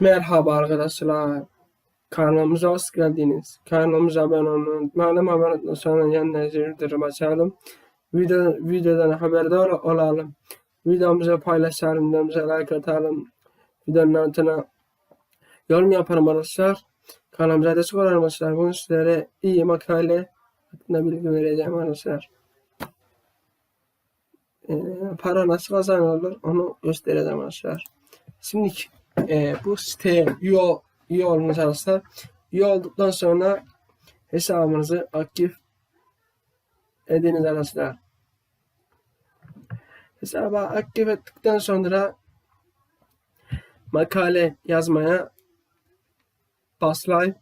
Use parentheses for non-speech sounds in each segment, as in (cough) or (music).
Merhaba arkadaşlar. Kanalımıza hoş geldiniz. Kanalımıza abone olmayı unutmayalım. Abone sonra yanına zildirimi açalım. Video, videodan haberdar olalım. Videomuzu paylaşalım. Videomuza like atalım. Videonun altına yorum yaparım arkadaşlar. Kanalımıza destek olun arkadaşlar. Bugün sizlere iyi makale hakkında bilgi vereceğim arkadaşlar. Ee, para nasıl kazanılır onu göstereceğim arkadaşlar. Şimdi e, bu siteye üye, üye olunuz arkadaşlar. Üye olduktan sonra hesabınızı aktif ediniz arkadaşlar. Hesabı aktif ettikten sonra makale yazmaya başlayın.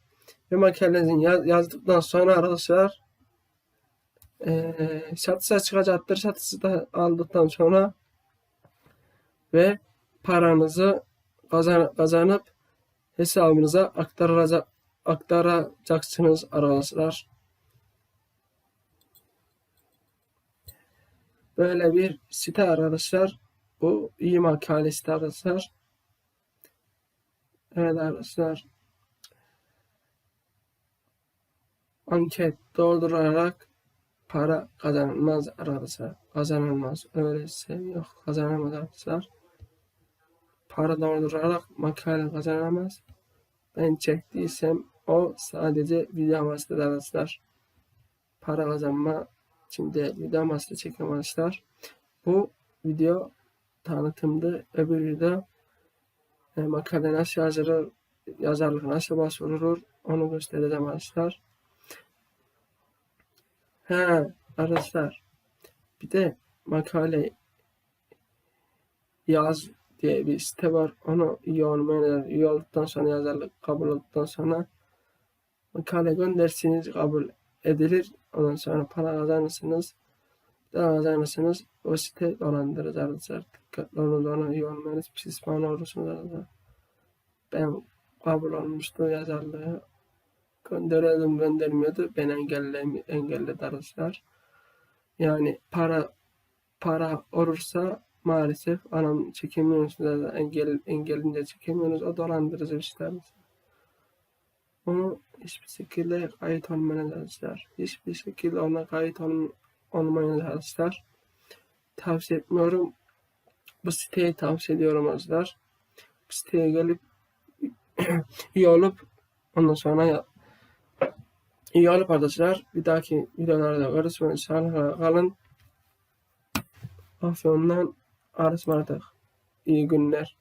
Ve makalenizi yaz, yazdıktan sonra arkadaşlar eee satışa çıkacaktır. Satışı da aldıktan sonra ve paranızı kazanıp hesabınıza aktaracak, aktaracaksınız arkadaşlar. Böyle bir site arkadaşlar. Bu iyi makale site arkadaşlar. Evet arkadaşlar. Anket doldurarak para kazanılmaz arkadaşlar. Kazanılmaz. Öyle şey yok. Kazanılmaz arkadaşlar. Para doldurarak makale kazanamaz. Ben çektiysem o sadece video amaçlı arkadaşlar. Para kazanma için değil. Video amaçlı çekim arkadaşlar. Bu video tanıtımdı. Öbür video e, makale nasıl yazılır, yazarlık nasıl başvurulur onu göstereceğim arkadaşlar. He arkadaşlar bir de makale yaz diye bir site var. Onu olmaya üye olduktan sonra yazarlık kabul olduktan sonra makale göndersiniz kabul edilir. Ondan sonra para kazanırsınız. Daha kazanırsınız. O site dolandırıcı arkadaşlar. Dikkatli olun ona üye pişman olursunuz arkadaşlar. Ben kabul olmuştu yazarlığı. Gönderiyordum göndermiyordu. Ben engellem engelledi arkadaşlar. Yani para para olursa maalesef anam çekemiyorsunuz da engel engelince çekemiyorsunuz. O dolandırıcı işler. Onu hiçbir şekilde kayıt olmayın arkadaşlar. Hiçbir şekilde ona kayıt ol olmayın arkadaşlar. Tavsiye etmiyorum. Bu siteyi tavsiye ediyorum arkadaşlar. Bu siteye gelip (clears throat) üye olup ondan sonra ya- üye olup arkadaşlar bir dahaki videolarda görüşmek üzere kalın. Afyon'dan Aras Martak. İyi günler.